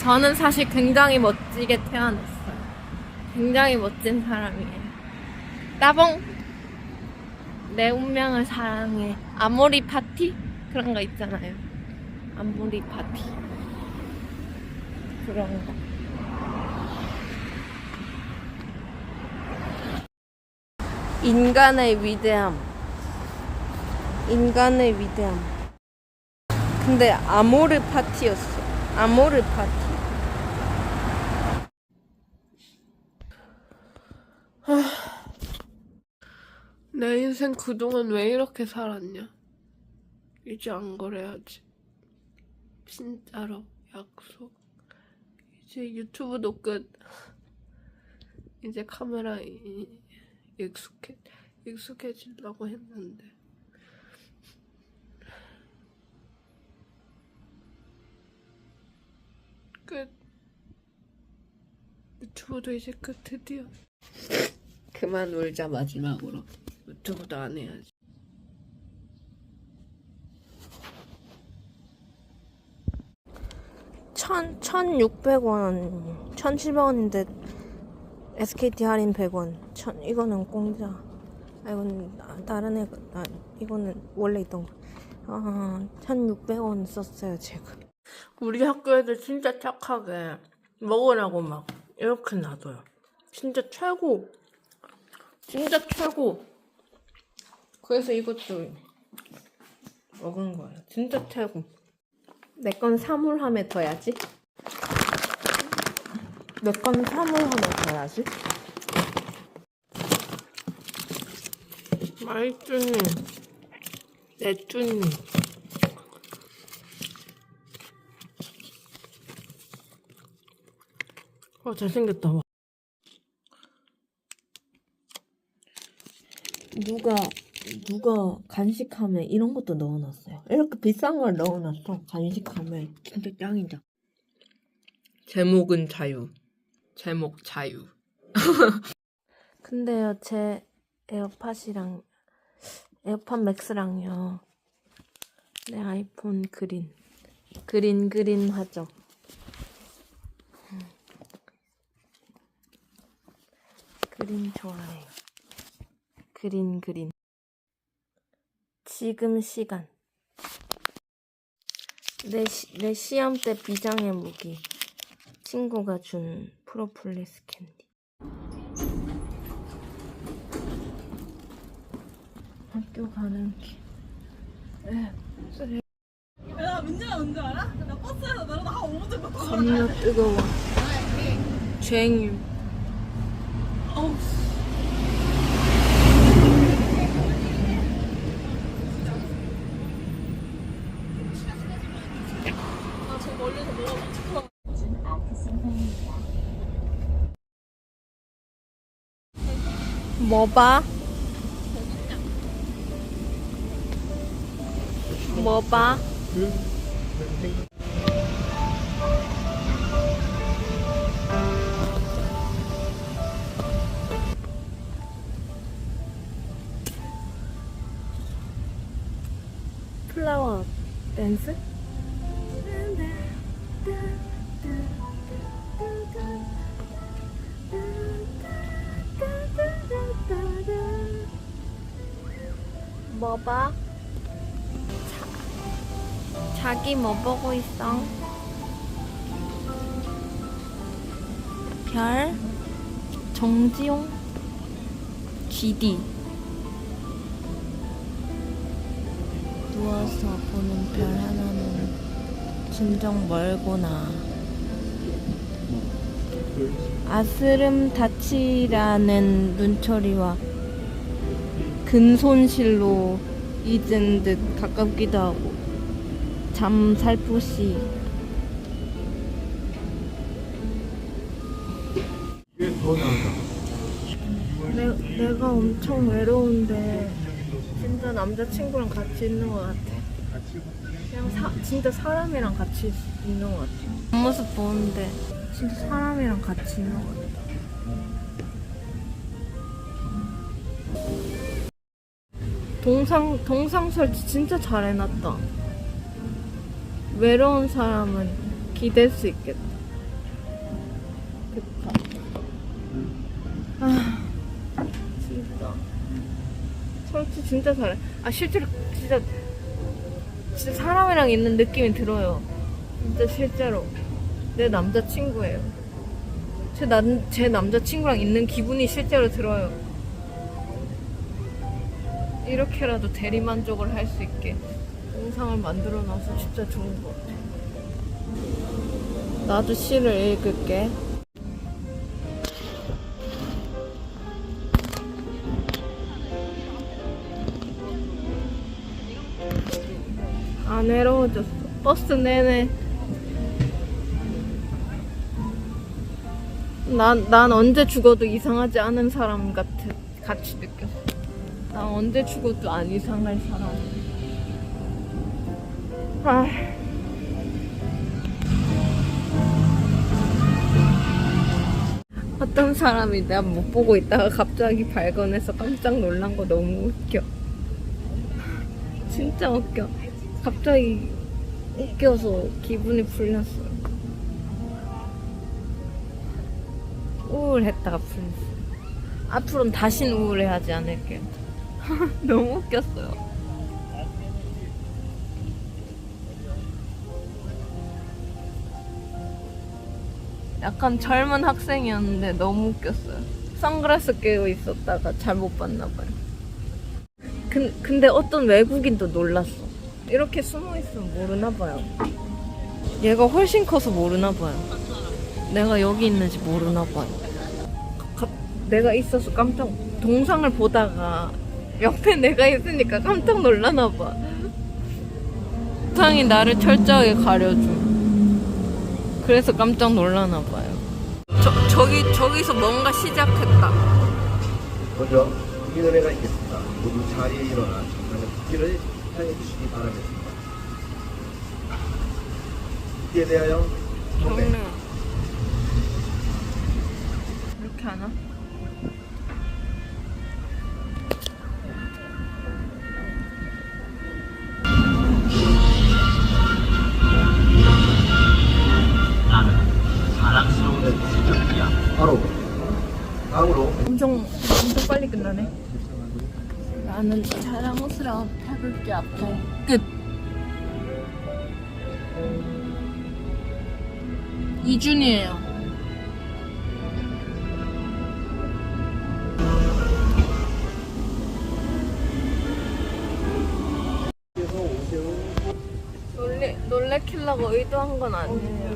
저는 사실 굉장히 멋지게 태어났어요. 굉장히 멋진 사람이에요. 따봉! 내 운명을 사랑해. 아모리 파티? 그런 거 있잖아요. 아모리 파티. 그런 거. 인간의 위대함. 인간의 위대함. 근데 아모르 파티였어. 아모르 파티. 내 인생 그동안 왜 이렇게 살았냐? 이제 안 그래야지. 진짜로 약속. 이제 유튜브도 끝. 이제 카메라 이- 익숙해 익숙해지려고 했는데. 끝. 유튜브도 이제 끝 드디어. 그만 울자 마지막으로. 유튜브도 안 해야지. 천, 천육백 원, 천칠백 원인데 SKT 할인 100원. 천, 이거는 공짜. 아, 이건 나- 다른 애, 아, 이거는 원래 있던 거. 아, 1600원 썼어요, 제가. 우리 학교 애들 진짜 착하게 먹으라고 막 이렇게 놔둬요. 진짜 최고. 진짜 최고. 그래서 이것도 먹은 거예요. 진짜 최고. 내 건 사물함에 둬야지. 내 건 사물함에 둬야지. 맛있지. 내 쭈니. 아, 잘생겼다. 와. 누가 누가 간식함에 이런 것도 넣어놨어요. 이렇게 비싼 걸 넣어놨어. 간식함에 진짜 짱이다. 제목은 자유. 제목 자유. 근데요, 제 에어팟이랑 에어팟 맥스랑요. 내 아이폰 그린 그린 그린 하죠. 음. 그린 좋아해요. 그린 그린. 지금 시간. 내, 시, 내 시험 때 비장의 무기. 친구가 준 프로폴리스 캔디. 학교 가는 길. 에, 쓰레. 야, 문제가 뭔지 알아? 나 버스에서 내려다 한 5분 정도 겁나 뜨거워. 쟁임. 어우, 아저 멀리서 뭐가 찍혀. 뭐 봐? 뭐 봐? 플라워 댄스? 뭐 봐? 자, 자기 뭐 보고 있어? 별? 정지용? GD 누워서 보는 별 하나는 진정 멀구나 아스름 다치라는 눈초리와 근손실로 잊은 듯 가깝기도 하고 잠 살포시. 내, 내가 엄청 외로운데 진짜 남자친구랑 같이 있는 것 같아. 그냥 사, 진짜 사람이랑 같이 있는 것 같아. 뒷모습 보는데 진짜 사람이랑 같이 있는 것 같아 동상 동상 설치 진짜 잘 해놨다. 외로운 사람은 기댈 수 있겠다. 좋다. 아, 진짜. 설치 진짜 잘해. 아, 실제로 진짜, 진짜 사람이랑 있는 느낌이 들어요. 진짜 실제로. 내 남자 친구예요. 제, 남, 제 남자 친구랑 있는 기분이 실제로 들어요. 이렇게라도 대리만족을 할 수 있게 영상을 만들어 놔서 진짜 좋은 것 같아. 나도 시를 읽을게. 안 외로워졌어. 버스 내내. 난, 난 언제 죽어도 이상하지 않은 사람 같아, 같이 느꼈어. 난 언제 죽어도 안 이상할 사람. 아. 어떤 사람이 내가 못 보고 있다가 갑자기 발견해서 깜짝 놀란 거 너무 웃겨. 진짜 웃겨. 갑자기 웃겨서 기분이 풀렸어. 우울했다가 풀렸어. 앞으로는 다신 우울해하지 않을게요. 너무 웃겼어요. 약간 젊은 학생이었는데 너무 웃겼어요. 선글라스 끼고 있었다가 잘 못 봤나 봐요. 근, 근데 어떤 외국인도 놀랐어. 이렇게 숨어 있으면 모르나 봐요. 얘가 훨씬 커서 모르나 봐요. 내가 여기 있는지 모르나 봐요. 갑- 내가 있어서 깜짝 동상을 보다가 옆에 내가 있으니까 깜짝 놀라나 봐. 동상이 나를 철저하게 가려줘. 그래서 깜짝 놀라나 봐요. 저, 저기 저기서 뭔가 시작했다. 먼저 국민 노래가 있겠습니다. 모두 자리에 일어나 정상의 국기를 향해 주시기 바라겠습니다. 국기에 대하여. 경례. 이렇게 하나? 바로 다음으로 엄청 엄청 빨리 끝나네. 나는 자랑스러운 태극기 앞에 끝. 이준이에요. 놀래 놀래키려고 의도한 건 아니에요.